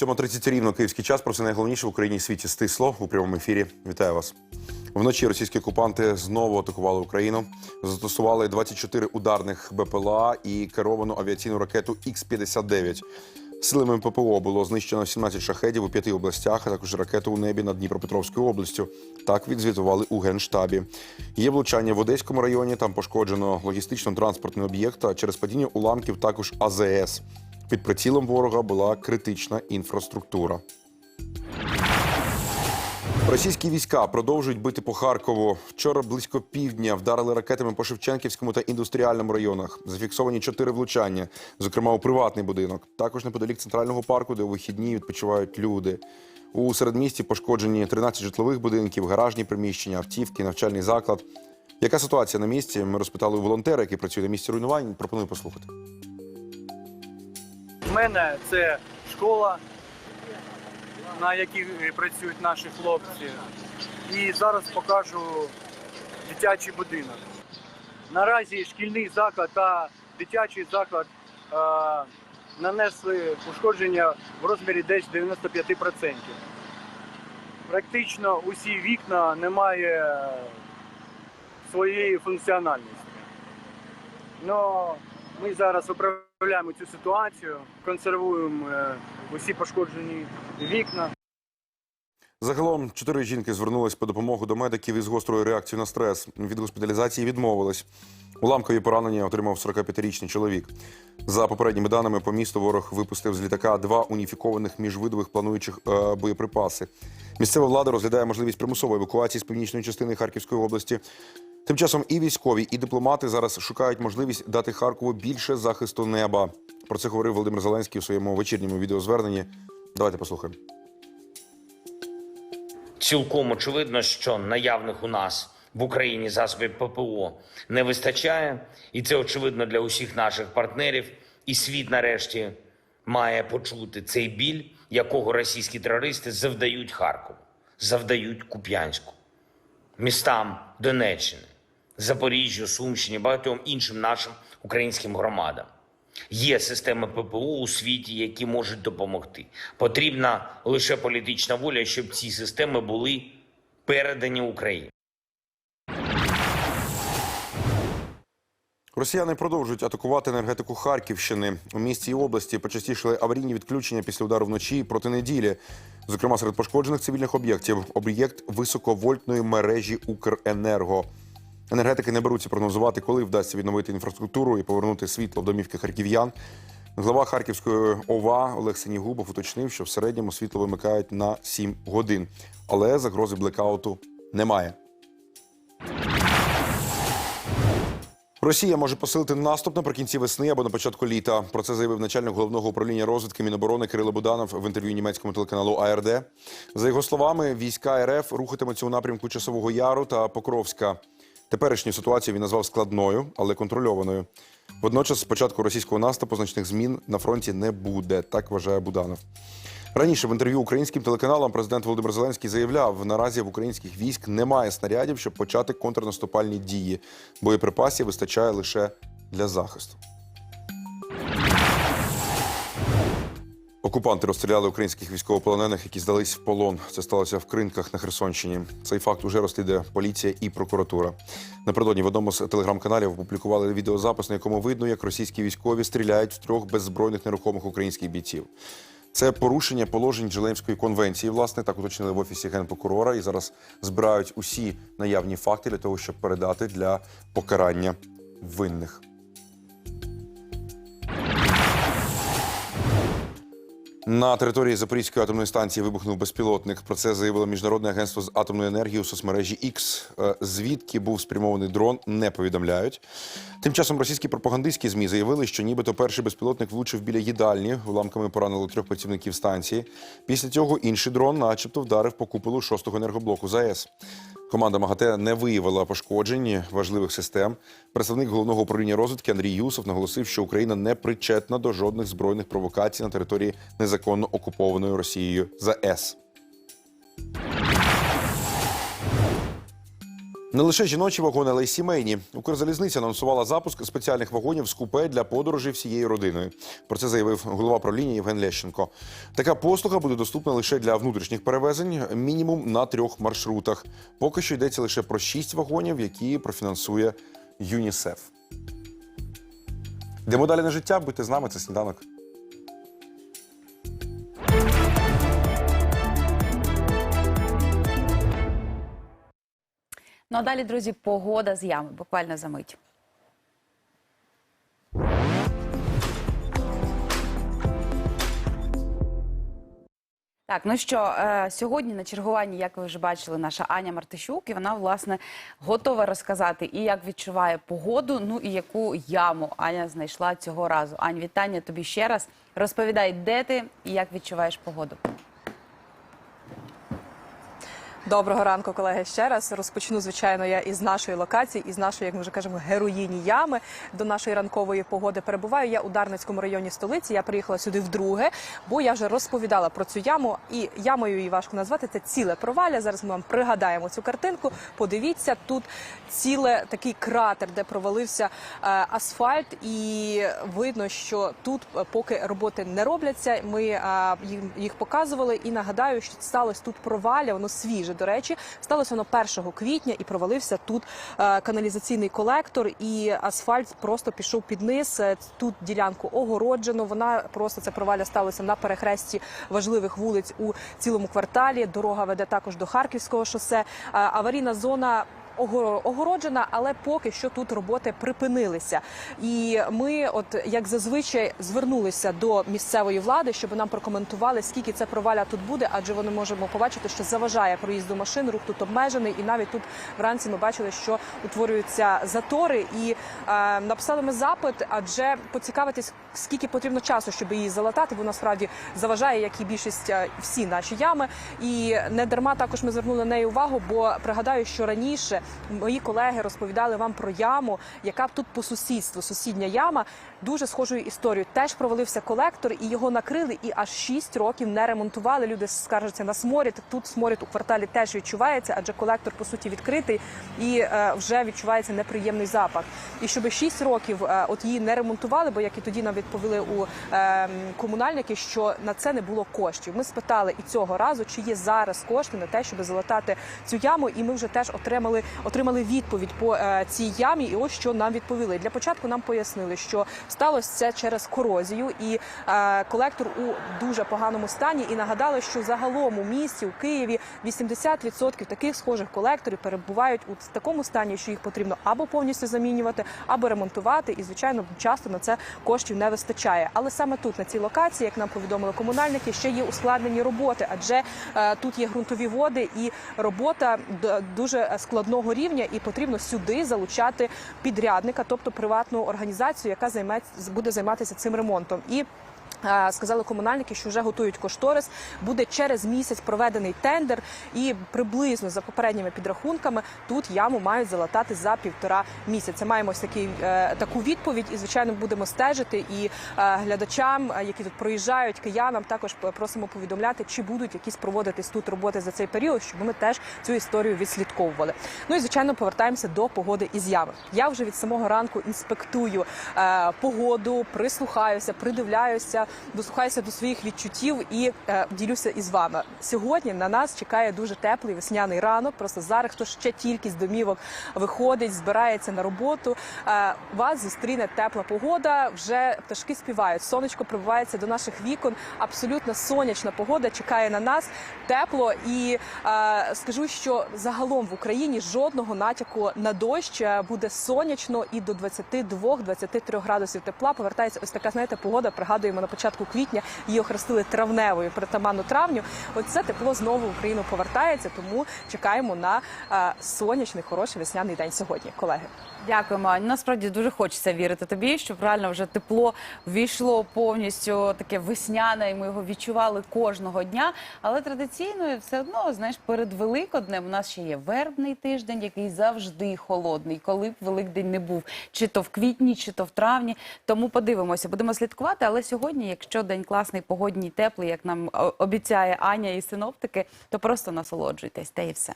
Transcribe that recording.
7.30 рівно київський час. Про це найголовніше в Україні світі стисло у прямому ефірі. Вітаю вас. Вночі російські окупанти знову атакували Україну. Застосували 24 ударних БПЛА і керовану авіаційну ракету Х-59. Силами ППО було знищено 17 шахедів у п'яти областях, а також ракету у небі над Дніпропетровською областю. Так відзвітували у генштабі. Є влучання в Одеському районі. Там пошкоджено логістично-транспортний об'єкт. А через падіння уламків також АЗС. Під прицілом ворога була критична інфраструктура. Російські війська продовжують бити по Харкову. Вчора близько півдня вдарили ракетами по Шевченківському та індустріальному районах. Зафіксовані чотири влучання, зокрема у приватний будинок. Також неподалік центрального парку, де у вихідні відпочивають люди. У середмісті пошкоджені 13 житлових будинків, гаражні приміщення, автівки, навчальний заклад. Яка ситуація на місці? Ми розпитали у волонтера, який працює на місці руйнувань. Пропоную послухати. У мене це школа, на якій працюють наші хлопці. І зараз покажу дитячий будинок. Наразі шкільний заклад та дитячий заклад е, нанесли ушкодження в розмірі десь 95%. Практично усі вікна не має своєї функціональності. Но ми зараз управляємо цю ситуацію, консервуємо е, усі пошкоджені вікна. Загалом чотири жінки звернулись по допомогу до медиків із гострою реакцією на стрес. Від госпіталізації відмовились. Уламкові поранення отримав 45-річний чоловік. За попередніми даними, по місту ворог випустив з літака два уніфікованих міжвидових плануючих е, боєприпаси. Місцева влада розглядає можливість примусової евакуації з північної частини Харківської області. Тим часом і військові, і дипломати зараз шукають можливість дати Харкову більше захисту неба. Про це говорив Володимир Зеленський у своєму вечірньому відеозверненні. Давайте послухаємо. Цілком очевидно, що наявних у нас в Україні засобів ППО не вистачає, і це очевидно для усіх наших партнерів. І світ нарешті має почути цей біль, якого російські терористи завдають Харкову, завдають Куп'янську, містам Донеччини, Запоріжжю, Сумщині, багатьом іншим нашим українським громадам. Є системи ППО у світі, які можуть допомогти. Потрібна лише політична воля, щоб ці системи були передані Україні. Росіяни продовжують атакувати енергетику Харківщини. У місті і області почастішили аварійні відключення після удару вночі проти неділі. Зокрема, серед пошкоджених цивільних об'єктів об'єкт високовольтної мережі Укренерго. Енергетики не беруться прогнозувати, коли вдасться відновити інфраструктуру і повернути світло в домівки харків'ян. Глава Харківської ОВА Олег Синігубов уточнив, що в середньому світло вимикають на 7 годин, але загрози блекауту немає. Росія може посилити наступ наприкінці весни або на початку літа. Про це заявив начальник головного управління розвідки Міноборони Кирило Буданов в інтерв'ю німецькому телеканалу АРД. За його словами, війська РФ рухатимуться у напрямку Часового Яру та Покровська. Теперішню ситуацію він назвав складною, але контрольованою. Водночас, з початку російського наступу значних змін на фронті не буде. Так вважає Буданов. Раніше в інтерв'ю українським телеканалам президент Володимир Зеленський заявляв, наразі в українських військ немає снарядів, щоб почати контрнаступальні дії. Боєприпасів вистачає лише для захисту. Окупанти розстріляли українських військовополонених, які здались в полон. Це сталося в Кринках на Херсонщині. Цей факт уже розслідує поліція і прокуратура. Напередодні в одному з телеграм-каналів опублікували відеозапис, на якому видно, як російські військові стріляють в трьох беззбройних нерухомих українських бійців. Це порушення положень Джелемської конвенції. Власне, так уточнили в офісі генпрокурора і зараз збирають усі наявні факти для того, щоб передати для покарання винних. На території Запорізької атомної станції вибухнув безпілотник. Про це заявило міжнародне агентство з атомної енергії у соцмережі X. Е, Звідки був спрямований дрон, не повідомляють. Тим часом російські пропагандистські змі заявили, що нібито перший безпілотник влучив біля їдальні, уламками поранило трьох працівників станції. Після цього інший дрон, начебто, вдарив по куполу шостого енергоблоку ЗАЕС. Команда МАГАТЕ не виявила пошкоджень важливих систем. Представник головного управління розвідки Андрій Юсов наголосив, що Україна не причетна до жодних збройних провокацій на території незаконно окупованої Росією ЗАЕС. Не лише жіночі вагони, але й сімейні. Укрзалізниця анонсувала запуск спеціальних вагонів з купе для подорожей всією родиною. Про це заявив голова правління Євген Лещенко. Така послуга буде доступна лише для внутрішніх перевезень, мінімум на трьох маршрутах. Поки що йдеться лише про шість вагонів, які профінансує ЮНІСЕФ. Йдемо далі на життя. Будьте з нами. Це сніданок. А далі, друзі, погода з ями, буквально за мить. Так, ну що, е, сьогодні на чергуванні, як ви вже бачили, наша Аня Мартищук, і вона власне готова розказати і як відчуває погоду, ну і яку яму Аня знайшла цього разу. Ань, вітання тобі ще раз. Розповідай, де ти і як відчуваєш погоду. Доброго ранку, колеги. Ще раз розпочну, звичайно, я із нашої локації, із нашої, як ми вже кажемо, героїні ями до нашої ранкової погоди. Перебуваю я у Дарницькому районі столиці. Я приїхала сюди вдруге, бо я вже розповідала про цю яму. І ямою її важко назвати. Це ціле провалля. Зараз ми вам пригадаємо цю картинку. Подивіться, тут ціле такий кратер, де провалився е, асфальт, і видно, що тут е, поки роботи не робляться. Ми е, їх показували і нагадаю, що сталося тут провалля, воно свіже. До речі, сталося воно 1 квітня і провалився тут е, каналізаційний колектор, і асфальт просто пішов під низ. Е, Тут ділянку огороджено. Вона просто це проваля сталося на перехресті важливих вулиць у цілому кварталі. Дорога веде також до Харківського шосе. Е, Аварійна зона. Огоро- Огороджена, але поки що тут роботи припинилися. І ми, от як зазвичай, звернулися до місцевої влади, щоб нам прокоментували, скільки це проваля тут буде, адже вони можемо побачити, що заважає проїзду машин, рух тут обмежений. І навіть тут вранці ми бачили, що утворюються затори. І е, написали ми запит, адже поцікавитись, скільки потрібно часу, щоб її залатати, бо насправді заважає, як і більшість е, всі наші ями. І не дарма також ми звернули на неї увагу, бо пригадаю, що раніше мої колеги розповідали вам про яму, яка тут по сусідству, сусідня яма, дуже схожою історією. Теж провалився колектор, і його накрили, і аж 6 років не ремонтували. Люди скаржаться на сморід. Тут сморід у кварталі теж відчувається, адже колектор по суті відкритий і е, вже відчувається неприємний запах. І щоб 6 років е, от її не ремонтували, бо як і тоді нам відповіли у е, комунальники, що на це не було коштів. Ми спитали і цього разу, чи є зараз кошти на те, щоб залатати цю яму, і ми вже теж отримали отримали відповідь по е, цій ямі. І ось що нам відповіли. Для початку нам пояснили, що сталося це через корозію, і е, колектор у дуже поганому стані. І нагадали, що загалом у місті у Києві 80% таких схожих колекторів перебувають у такому стані, що їх потрібно або повністю замінювати, або ремонтувати. І звичайно, часто на це коштів не вистачає. Але саме тут, на цій локації, як нам повідомили комунальники, ще є ускладнені роботи, адже е, тут є ґрунтові води, і робота дуже складного рівня, і потрібно сюди залучати підрядника, тобто приватну організацію, яка займе буде займатися цим ремонтом. І Сказали комунальники, що вже готують кошторис. Буде через місяць проведений тендер, і приблизно за попередніми підрахунками тут яму мають залатати за півтора місяця. Маємо ось такий е, таку відповідь, і звичайно будемо стежити. І е, глядачам, е, які тут проїжджають, киянам також просимо повідомляти, чи будуть якісь проводитись тут роботи за цей період, щоб ми теж цю історію відслідковували. Ну і звичайно, повертаємося до погоди із ями. Я вже від самого ранку інспектую погоду, прислухаюся, придивляюся, дослухаюся до своїх відчуттів і е, ділюся із вами. Сьогодні на нас чекає дуже теплий весняний ранок. Просто зараз хто ще тільки з домівок виходить, збирається на роботу. Е, вас зустріне тепла погода. Вже пташки співають. Сонечко прибувається до наших вікон. Абсолютно сонячна погода чекає на нас. Тепло і е, скажу, що загалом в Україні жодного натяку на дощ Е, буде сонячно і до 22-23 градусів тепла. Повертається ось така, знаєте, погода. Пригадуємо на початку квітня її охрестили травневою притаманну травню. Оце тепло знову в Україну повертається. Тому чекаємо на е, сонячний хороший весняний день сьогодні, колеги. Дякуємо. Насправді дуже хочеться вірити тобі, щоб реально вже тепло ввійшло повністю таке весняне, і ми його відчували кожного дня. Але традиційно все одно, знаєш, перед Великоднем у нас ще є вербний тиждень, який завжди холодний, коли б Великдень не був, чи то в квітні, чи то в травні. Тому подивимося, будемо слідкувати. Але сьогодні, якщо день класний, погодній, теплий, як нам обіцяє Аня і синоптики, то просто насолоджуйтесь, та і все.